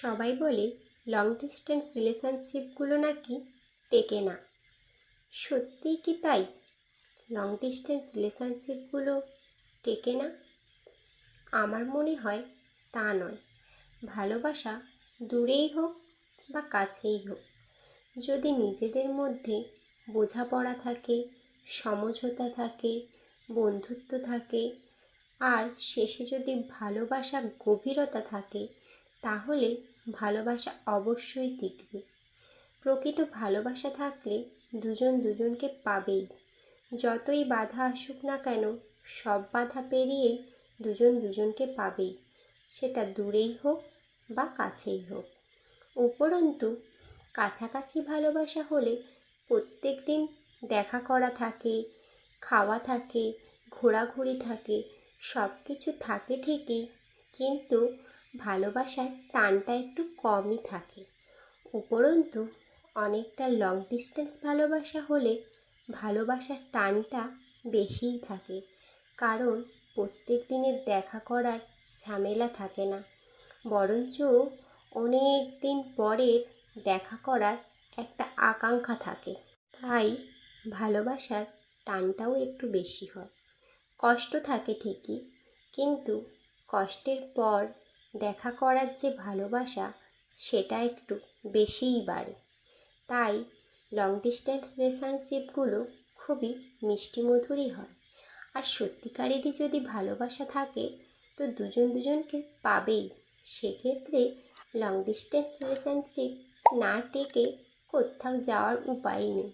সবাই বলে long distance রিলেশনশিপগুলো নাকি টেকে না। সত্যিই কি তাই? লং ডিস্টেন্স রিলেশনশিপগুলো টেকে না? আমার মনে হয় তা নয়। ভালোবাসা দূরেই হোক বা কাছেই হোক, যদি নিজেদের মধ্যে বোঝাপড়া থাকে, সমঝোতা থাকে, বন্ধুত্ব থাকে, আর শেষে যদি ভালোবাসা গভীরতা থাকে তাহলে ভালোবাসা অবশ্যই টিকবে। প্রকৃত ভালোবাসা থাকলে দুজন দুজনকে পাবেই। যতই বাধা আসুক না কেন, সব বাধা পেরিয়েই দুজন দুজনকে পাবেই। সেটা দূরেই হোক বা কাছেই হোক। উপরন্তু, কাছাকাছি ভালোবাসা হলে প্রত্যেক দিন দেখা করা থাকে, খাওয়া থাকে, ঘোরাঘুরি থাকে সব কিছু থাকে ঠিকই, কিন্তু ভালোবাসার টানটা একটু কমই থাকে। উপরন্তু, অনেকটা লং ডিস্টেন্স ভালোবাসা হলে ভালোবাসার টানটা বেশিই থাকে। কারণ, প্রত্যেক দিনের দেখা করার ঝামেলা থাকে না। বরঞ্চ অনেক দিন পরের দেখা করার একটা আকাঙ্ক্ষা থাকে। তাই ভালোবাসার টানটাও একটু বেশি হয়। কষ্ট থাকে ঠিকই, কিন্তু কষ্টের পর দেখা করার যে ভালোবাসা, সেটা একটু বেশিই বাড়ে। তাই লং ডিস্টেন্স রিলেশনশিপগুলো খুবই মিষ্টি মধুরই হয়। আর সত্যিকারেরই যদি ভালোবাসা থাকে, তো দুজন দুজনকে পাবেই। সেক্ষেত্রে লং ডিস্টেন্স রিলেশনশিপ না টেকে কোথাও যাওয়ার উপায় নেই।